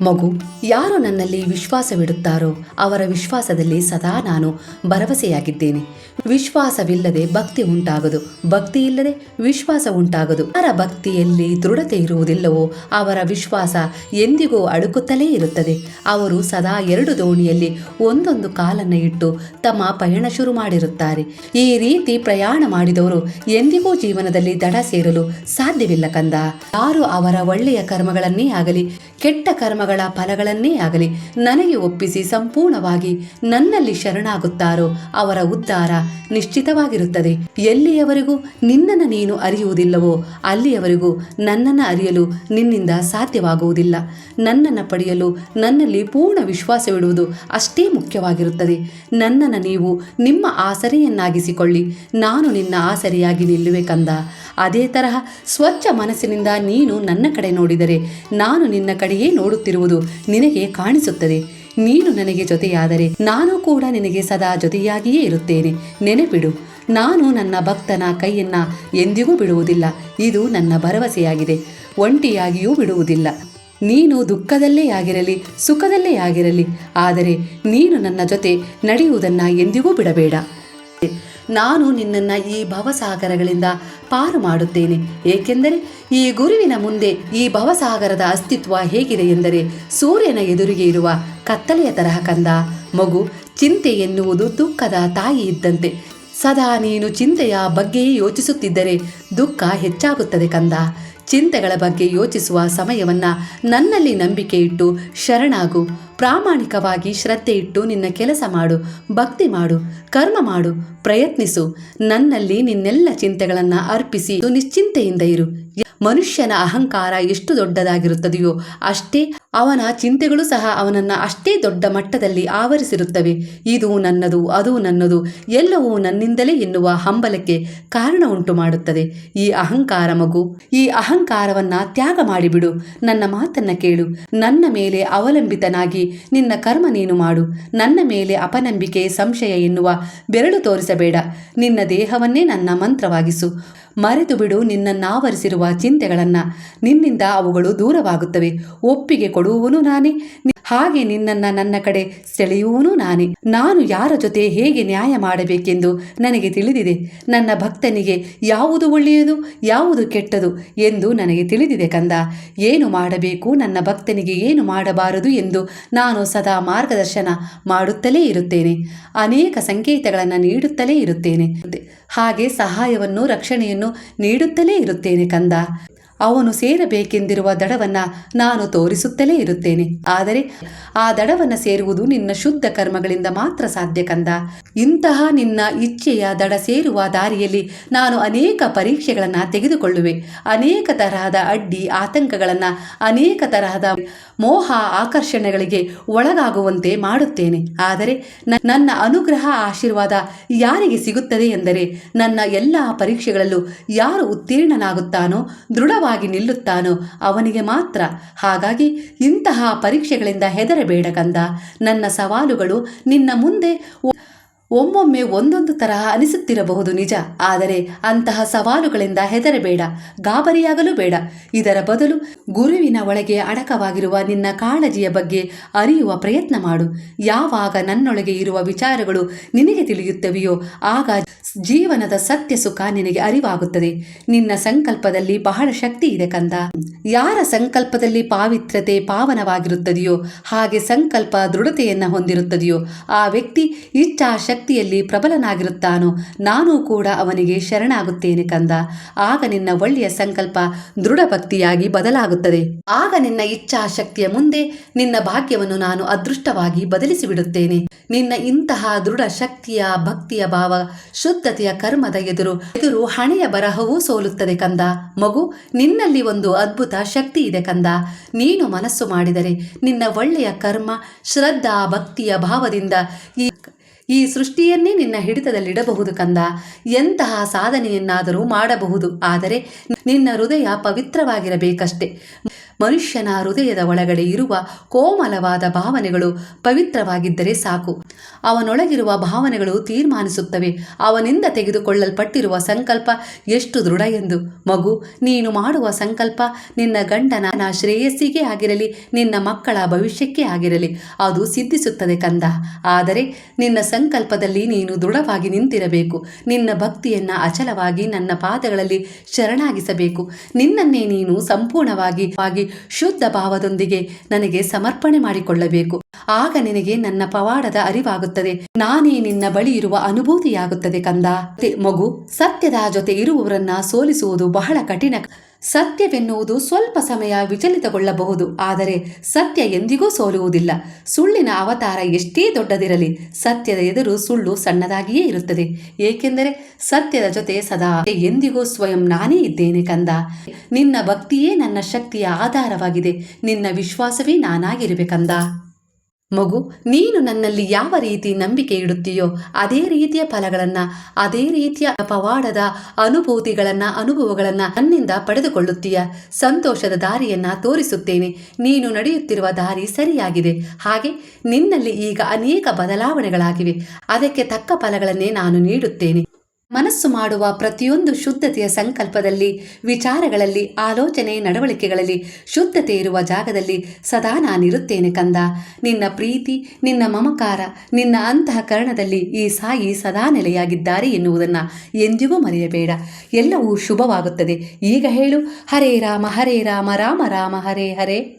ಮಗು, ಯಾರು ನನ್ನಲ್ಲಿ ವಿಶ್ವಾಸವಿಡುತ್ತಾರೋ ಅವರ ವಿಶ್ವಾಸದಲ್ಲಿ ಸದಾ ನಾನು ಭರವಸೆಯಾಗಿದ್ದೇನೆ. ವಿಶ್ವಾಸವಿಲ್ಲದೆ ಭಕ್ತಿ ಉಂಟಾಗದು, ಭಕ್ತಿ ಇಲ್ಲದೆ ವಿಶ್ವಾಸ ಉಂಟಾಗದು. ಅವರ ಭಕ್ತಿಯಲ್ಲಿ ದೃಢತೆ ಇರುವುದಿಲ್ಲವೋ ಅವರ ವಿಶ್ವಾಸ ಎಂದಿಗೂ ಅಳುಕುತ್ತಲೇ ಇರುತ್ತದೆ. ಅವರು ಸದಾ ಎರಡು ದೋಣಿಯಲ್ಲಿ ಒಂದೊಂದು ಕಾಲನ್ನು ಇಟ್ಟು ತಮ್ಮ ಪಯಣ ಶುರು ಮಾಡಿರುತ್ತಾರೆ. ಈ ರೀತಿ ಪ್ರಯಾಣ ಮಾಡಿದವರು ಎಂದಿಗೂ ಜೀವನದಲ್ಲಿ ದಡ ಸೇರಲು ಸಾಧ್ಯವಿಲ್ಲ ಕಂದ. ಯಾರು ಅವರ ಒಳ್ಳೆಯ ಕರ್ಮಗಳನ್ನೇ ಆಗಲಿ, ಕೆಟ್ಟ ಕರ್ಮಗಳ ಫಲಗಳನ್ನೇ ಆಗಲಿ ನನಗೆ ಒಪ್ಪಿಸಿ ಸಂಪೂರ್ಣವಾಗಿ ನನ್ನಲ್ಲಿ ಶರಣಾಗುತ್ತಾರೋ ಅವರ ಉದ್ಧಾರ ನಿಶ್ಚಿತವಾಗಿರುತ್ತದೆ. ಎಲ್ಲಿಯವರೆಗೂ ನಿನ್ನನ್ನು ನೀನು ಅರಿಯುವುದಿಲ್ಲವೋ ಅಲ್ಲಿಯವರೆಗೂ ನನ್ನನ್ನು ಅರಿಯಲು ನಿನ್ನಿಂದ ಸಾಧ್ಯವಾಗುವುದಿಲ್ಲ. ನನ್ನನ್ನು ಪಡೆಯಲು ನನ್ನಲ್ಲಿ ಪೂರ್ಣ ವಿಶ್ವಾಸವಿಡುವುದು ಅಷ್ಟೇ ಮುಖ್ಯವಾಗಿರುತ್ತದೆ. ನನ್ನನ್ನು ನೀವು ನಿಮ್ಮ ಆಸರೆಯನ್ನಾಗಿಸಿಕೊಳ್ಳಿ. ನಾನು ನಿನ್ನ ಆಸರೆಯಾಗಿ ನಿಲ್ಲುವೆ ಕಂದ. ಅದೇ ತರಹ ಸ್ವಚ್ಛ ಮನಸ್ಸಿನಿಂದ ನೀನು ನನ್ನ ಕಡೆ ನೋಡಿದರೆ ನಾನು ನಿನ್ನ ಕಡೆಯೇ ನೋಡುತ್ತಿರುವುದು ನಿನಗೆ ಕಾಣಿಸುತ್ತದೆ. ನೀನು ನನಗೆ ಜೊತೆಯಾದರೆ ನಾನು ಕೂಡ ನಿನಗೆ ಸದಾ ಜೊತೆಯಾಗಿಯೇ ಇರುತ್ತೇನೆ. ನೆನಪಿಡು, ನಾನು ನನ್ನ ಭಕ್ತನ ಕೈಯನ್ನ ಎಂದಿಗೂ ಬಿಡುವುದಿಲ್ಲ. ಇದು ನನ್ನ ಭರವಸೆಯಾಗಿದೆ. ಒಂಟಿಯಾಗಿಯೂ ಬಿಡುವುದಿಲ್ಲ. ನೀನು ದುಃಖದಲ್ಲೇ ಆಗಿರಲಿ, ಸುಖದಲ್ಲೇ ಆಗಿರಲಿ, ಆದರೆ ನೀನು ನನ್ನ ಜೊತೆ ನಡೆಯುವುದನ್ನು ಎಂದಿಗೂ ಬಿಡಬೇಡ. ನಾನು ನಿನ್ನನ್ನು ಈ ಭವಸಾಗರಗಳಿಂದ ಪಾರು ಮಾಡುತ್ತೇನೆ. ಏಕೆಂದರೆ ಈ ಗುರುವಿನ ಮುಂದೆ ಈ ಭವಸಾಗರದ ಅಸ್ತಿತ್ವ ಹೇಗಿದೆ ಎಂದರೆ ಸೂರ್ಯನ ಎದುರಿಗೆ ಇರುವ ಕತ್ತಲೆಯ ತರಹ ಕಂದ. ಮಗು ಚಿಂತೆ ಎನ್ನುವುದು ದುಃಖದ ತಾಯಿ ಇದ್ದಂತೆ. ಸದಾ ನೀನು ಚಿಂತೆಯ ಬಗ್ಗೆಯೇ ಯೋಚಿಸುತ್ತಿದ್ದರೆ ದುಃಖ ಹೆಚ್ಚಾಗುತ್ತದೆ ಕಂದ. ಚಿಂತೆಗಳ ಬಗ್ಗೆ ಯೋಚಿಸುವ ಸಮಯವನ್ನ ನನ್ನಲ್ಲಿ ನಂಬಿಕೆ ಇಟ್ಟು ಶರಣಾಗು. ಪ್ರಾಮಾಣಿಕವಾಗಿ ಶ್ರದ್ಧೆ ಇಟ್ಟು ನಿನ್ನ ಕೆಲಸ ಮಾಡು, ಭಕ್ತಿ ಮಾಡು, ಕರ್ಮ ಮಾಡು, ಪ್ರಯತ್ನಿಸು. ನನ್ನಲ್ಲಿ ನಿನ್ನೆಲ್ಲ ಚಿಂತೆಗಳನ್ನು ಅರ್ಪಿಸಿ ನಿಶ್ಚಿಂತೆಯಿಂದ ಇರು. ಮನುಷ್ಯನ ಅಹಂಕಾರ ಎಷ್ಟು ದೊಡ್ಡದಾಗಿರುತ್ತದೆಯೋ ಅಷ್ಟೇ ಅವನ ಚಿಂತೆಗಳು ಸಹ ಅವನನ್ನು ಅಷ್ಟೇ ದೊಡ್ಡ ಮಟ್ಟದಲ್ಲಿ ಆವರಿಸಿರುತ್ತವೆ. ಇದು ನನ್ನದು, ಅದು ನನ್ನದು, ಎಲ್ಲವೂ ನನ್ನಿಂದಲೇ ಎನ್ನುವ ಹಂಬಲಕ್ಕೆ ಕಾರಣ ಉಂಟು ಮಾಡುತ್ತದೆ ಈ ಅಹಂಕಾರ ಮಗು, ಈ ಅಹಂಕಾರವನ್ನ ತ್ಯಾಗ ಮಾಡಿಬಿಡು. ನನ್ನ ಮಾತನ್ನ ಕೇಳು. ನನ್ನ ಮೇಲೆ ಅವಲಂಬಿತನಾಗಿ ನಿನ್ನ ಕರ್ಮ ನೀನು ಮಾಡು. ನನ್ನ ಮೇಲೆ ಅಪನಂಬಿಕೆ, ಸಂಶಯ ಎನ್ನುವ ಬೆರಳು ತೋರಿಸಬೇಡ. ನಿನ್ನ ದೇಹವನ್ನೇ ನನ್ನ ಮಂತ್ರವಾಗಿಸು. ಮರೆತು ಬಿಡು ನಿನ್ನನ್ನಾವರಿಸಿರುವ ಚಿಂತೆಗಳನ್ನು. ನಿನ್ನಿಂದ ಅವುಗಳು ದೂರವಾಗುತ್ತವೆ. ಒಪ್ಪಿಗೆ ಕೊಡುವವನು ನಾನೇ. ಹಾಗೆ ನಿನ್ನನ್ನು ನನ್ನ ಕಡೆ ಸೆಳೆಯುವನು ನಾನೇ. ನಾನು ಯಾರ ಜೊತೆ ಹೇಗೆ ನ್ಯಾಯ ಮಾಡಬೇಕೆಂದು ನನಗೆ ತಿಳಿದಿದೆ. ನನ್ನ ಭಕ್ತನಿಗೆ ಯಾವುದು ಒಳ್ಳೆಯದು, ಯಾವುದು ಕೆಟ್ಟದು ಎಂದು ನನಗೆ ತಿಳಿದಿದೆ ಕಂದ. ಏನು ಮಾಡಬೇಕು, ನನ್ನ ಭಕ್ತನಿಗೆ ಏನು ಮಾಡಬಾರದು ಎಂದು ನಾನು ಸದಾ ಮಾರ್ಗದರ್ಶನ ಮಾಡುತ್ತಲೇ ಇರುತ್ತೇನೆ. ಅನೇಕ ಸಂಕೇತಗಳನ್ನು ನೀಡುತ್ತಲೇ ಇರುತ್ತೇನೆ. ಹಾಗೆ ಸಹಾಯವನ್ನು, ರಕ್ಷಣೆಯನ್ನು ನೀಡುತ್ತಲೇ ಇರುತ್ತೇನೆ ಕಂದ. ಅವನು ಸೇರಬೇಕೆಂದಿರುವ ದಡವನ್ನ ನಾನು ತೋರಿಸುತ್ತಲೇ ಇರುತ್ತೇನೆ. ಆದರೆ ಆ ದಡವನ್ನ ಸೇರುವುದು ನಿನ್ನ ಶುದ್ಧ ಕರ್ಮಗಳಿಂದ ಮಾತ್ರ ಸಾಧ್ಯ ಕಂದ. ಇಂತಹ ನಿನ್ನ ಇಚ್ಛೆಯ ದಡ ಸೇರುವ ದಾರಿಯಲ್ಲಿ ನಾನು ಅನೇಕ ಪರೀಕ್ಷೆಗಳನ್ನು ತೆಗೆದುಕೊಳ್ಳುವೆ. ಅನೇಕ ತರಹದ ಅಡ್ಡಿ ಆತಂಕಗಳನ್ನು, ಅನೇಕ ತರಹದ ಮೋಹ ಆಕರ್ಷಣೆಗಳಿಗೆ ಒಳಗಾಗುವಂತೆ ಮಾಡುತ್ತೇನೆ. ಆದರೆ ನನ್ನ ಅನುಗ್ರಹ ಆಶೀರ್ವಾದ ಯಾರಿಗೆ ಸಿಗುತ್ತದೆ ಎಂದರೆ ನನ್ನ ಎಲ್ಲ ಪರೀಕ್ಷೆಗಳಲ್ಲೂ ಯಾರು ಉತ್ತೀರ್ಣನಾಗುತ್ತಾನೋ ದೃಢವಾಗಿ ನಿಲ್ಲುತ್ತಾನೋ ಅವನಿಗೆ ಮಾತ್ರ. ಹಾಗಾಗಿ ಇಂತಹ ಪರೀಕ್ಷೆಗಳಿಂದ ಹೆದರಬೇಡ ಕಂದ. ನನ್ನ ಸವಾಲುಗಳು ನಿನ್ನ ಮುಂದೆ ಒಮ್ಮೊಮ್ಮೆ ಒಂದೊಂದು ತರಹ ಅನಿಸುತ್ತಿರಬಹುದು ನಿಜ. ಆದರೆ ಅಂತಹ ಸವಾಲುಗಳಿಂದ ಹೆದರಬೇಡ, ಗಾಬರಿಯಾಗಲು ಬೇಡ. ಇದರ ಬದಲು ಗುರುವಿನ ಒಳಗೆ ಅಡಕವಾಗಿರುವ ನಿನ್ನ ಕಾಳಜಿಯ ಬಗ್ಗೆ ಅರಿಯುವ ಪ್ರಯತ್ನ ಮಾಡು. ಯಾವಾಗ ನನ್ನೊಳಗೆ ಇರುವ ವಿಚಾರಗಳು ನಿನಗೆ ತಿಳಿಯುತ್ತವೆಯೋ, ಆಗ ಜೀವನದ ಸತ್ಯ ಸುಖ ನಿನಗೆ ಅರಿವಾಗುತ್ತದೆ. ನಿನ್ನ ಸಂಕಲ್ಪದಲ್ಲಿ ಬಹಳ ಶಕ್ತಿ ಇದೆ ಕಂದ. ಯಾರ ಸಂಕಲ್ಪದಲ್ಲಿ ಪಾವಿತ್ರತೆ ಪಾವನವಾಗಿರುತ್ತದೆಯೋ, ಹಾಗೆ ಸಂಕಲ್ಪ ದೃಢತೆಯನ್ನು ಹೊಂದಿರುತ್ತದೆಯೋ, ಆ ವ್ಯಕ್ತಿ ಇಚ್ಛಾ ಶಕ್ತಿಯಲ್ಲಿ ಪ್ರಬಲನಾಗಿರುತ್ತಾನೋ, ನಾನು ಕೂಡ ಅವನಿಗೆ ಶರಣಾಗುತ್ತೇನೆ ಕಂದ. ಆಗ ನಿನ್ನ ಒಳ್ಳೆಯ ಸಂಕಲ್ಪ ದೃಢ ಭಕ್ತಿಯಾಗಿ ಬದಲಾಗುತ್ತದೆ. ಆಗ ನಿನ್ನ ಇಚ್ಛಾಶಕ್ತಿಯ ಮುಂದೆ ನಿನ್ನ ಭಾಗ್ಯವನ್ನು ನಾನು ಅದೃಷ್ಟವಾಗಿ ಬದಲಿಸಿಬಿಡುತ್ತೇನೆ. ನಿನ್ನ ಇಂತಹ ದೃಢ ಶಕ್ತಿಯ ಭಕ್ತಿಯ ಭಾವ ಶುದ್ಧತೆಯ ಕರ್ಮದ ಎದುರು ಎದುರು ಹಣೆಯ ಬರಹವೂ ಸೋಲುತ್ತದೆ ಕಂದ. ಮಗು, ನಿನ್ನಲ್ಲಿ ಒಂದು ಅದ್ಭುತ ಶಕ್ತಿ ಇದೆ ಕಂದ. ನೀನು ಮನಸ್ಸು ಮಾಡಿದರೆ ನಿನ್ನ ಒಳ್ಳೆಯ ಕರ್ಮ, ಶ್ರದ್ಧಾ ಭಕ್ತಿಯ ಭಾವದಿಂದ ಈ ಈ ಸೃಷ್ಟಿಯನ್ನೇ ನಿನ್ನ ಹಿಡಿತದಲ್ಲಿಡಬಹುದು ಕಂದ. ಎಂತಹ ಸಾಧನೆಯನ್ನಾದರೂ ಮಾಡಬಹುದು. ಆದರೆ ನಿನ್ನ ಹೃದಯ ಪವಿತ್ರವಾಗಿರಬೇಕಷ್ಟೆ. ಮನುಷ್ಯನ ಹೃದಯದ ಒಳಗಡೆ ಇರುವ ಕೋಮಲವಾದ ಭಾವನೆಗಳು ಪವಿತ್ರವಾಗಿದ್ದರೆ ಸಾಕು. ಅವನೊಳಗಿರುವ ಭಾವನೆಗಳು ತೀರ್ಮಾನಿಸುತ್ತವೆ. ಅವನಿಂದ ತೆಗೆದುಕೊಳ್ಳಲ್ಪಟ್ಟಿರುವ ಸಂಕಲ್ಪ ಎಷ್ಟು ದೃಢ ಎಂದು. ಮಗು, ನೀನು ಮಾಡುವ ಸಂಕಲ್ಪ ನಿನ್ನ ಗಂಡನ ಶ್ರೇಯಸ್ಸಿಗೆ ಆಗಿರಲಿ, ನಿನ್ನ ಮಕ್ಕಳ ಭವಿಷ್ಯಕ್ಕೆ ಆಗಿರಲಿ. ಅದು ಸಿದ್ಧಿಸುತ್ತದೆ ಕಂದ. ಆದರೆ ನಿನ್ನ ಸಂಕಲ್ಪದಲ್ಲಿ ನೀನು ದೃಢವಾಗಿ ನಿಂತಿರಬೇಕು. ನಿನ್ನ ಭಕ್ತಿಯನ್ನ ಅಚಲವಾಗಿ ನನ್ನ ಪಾದಗಳಲ್ಲಿ ಶರಣಾಗಿಸಬೇಕು. ನಿನ್ನನ್ನೇ ನೀನು ಸಂಪೂರ್ಣವಾಗಿ ವಾಗಿ ಶುದ್ಧ ಭಾವದೊಂದಿಗೆ ನನಗೆ ಸಮರ್ಪಣೆ ಮಾಡಿಕೊಳ್ಳಬೇಕು. ಆಗ ನಿನಗೆ ನನ್ನ ಪವಾಡದ ಅರಿವಾಗುತ್ತದೆ. ನಾನೇ ನಿನ್ನ ಬಳಿ ಇರುವ ಅನುಭೂತಿಯಾಗುತ್ತದೆ ಕಂದ. ಮಗು ಸತ್ಯದ ಜೊತೆ ಇರುವವರನ್ನ ಸೋಲಿಸುವುದು ಬಹಳ ಕಠಿಣ ಸತ್ಯವೆನ್ನುವುದು ಸ್ವಲ್ಪ ಸಮಯ ವಿಚಲಿತಗೊಳ್ಳಬಹುದು, ಆದರೆ ಸತ್ಯ ಎಂದಿಗೂ ಸೋಲುವುದಿಲ್ಲ. ಸುಳ್ಳಿನ ಅವತಾರ ಎಷ್ಟೇ ದೊಡ್ಡದಿರಲಿ, ಸತ್ಯದ ಎದುರು ಸುಳ್ಳು ಸಣ್ಣದಾಗಿಯೇ ಇರುತ್ತದೆ. ಏಕೆಂದರೆ ಸತ್ಯದ ಜೊತೆ ಸದಾ ಎಂದಿಗೂ ಸ್ವಯಂ ನಾನೇ ಇದ್ದೇನೆ ಕಂದ. ನಿನ್ನ ಭಕ್ತಿಯೇ ನನ್ನ ಶಕ್ತಿಯ ಆಧಾರವಾಗಿದೆ. ನಿನ್ನ ವಿಶ್ವಾಸವೇ ನಾನಾಗಿರಬೇಕಂದ ಮಗು, ನೀನು ನನ್ನಲ್ಲಿ ಯಾವ ರೀತಿ ನಂಬಿಕೆ ಇಡುತ್ತೀಯೋ ಅದೇ ರೀತಿಯ ಫಲಗಳನ್ನು, ಅದೇ ರೀತಿಯ ಪವಾಡದ ಅನುಭೂತಿಗಳನ್ನು, ಅನುಭವಗಳನ್ನು ನನ್ನಿಂದ ಪಡೆದುಕೊಳ್ಳುತ್ತೀಯ. ಸಂತೋಷದ ದಾರಿಯನ್ನು ತೋರಿಸುತ್ತೇನೆ. ನೀನು ನಡೆಯುತ್ತಿರುವ ದಾರಿ ಸರಿಯಾಗಿದೆ. ಹಾಗೆ ನಿನ್ನಲ್ಲಿ ಈಗ ಅನೇಕ ಬದಲಾವಣೆಗಳಾಗಿವೆ. ಅದಕ್ಕೆ ತಕ್ಕ ಫಲಗಳನ್ನೇ ನಾನು ನೀಡುತ್ತೇನೆ. ಮನಸ್ಸು ಮಾಡುವ ಪ್ರತಿಯೊಂದು ಶುದ್ಧತೆಯ ಸಂಕಲ್ಪದಲ್ಲಿ, ವಿಚಾರಗಳಲ್ಲಿ, ಆಲೋಚನೆ ನಡವಳಿಕೆಗಳಲ್ಲಿ ಶುದ್ಧತೆ ಇರುವ ಜಾಗದಲ್ಲಿ ಸದಾ ನಾನಿರುತ್ತೇನೆ ಕಂದ. ನಿನ್ನ ಪ್ರೀತಿ, ನಿನ್ನ ಮಮಕಾರ, ನಿನ್ನ ಅಂತಃಕರಣದಲ್ಲಿ ಈ ಸಾಯಿ ಸದಾ ನೆಲೆಯಾಗಿದ್ದಾರೆ ಎನ್ನುವುದನ್ನು ಎಂದಿಗೂ ಮರೆಯಬೇಡ. ಎಲ್ಲವೂ ಶುಭವಾಗುತ್ತದೆ. ಈಗ ಹೇಳು, ಹರೇ ರಾಮ ಹರೇ ರಾಮ ರಾಮ ರಾಮ, ಹರೇ ಹರೇ.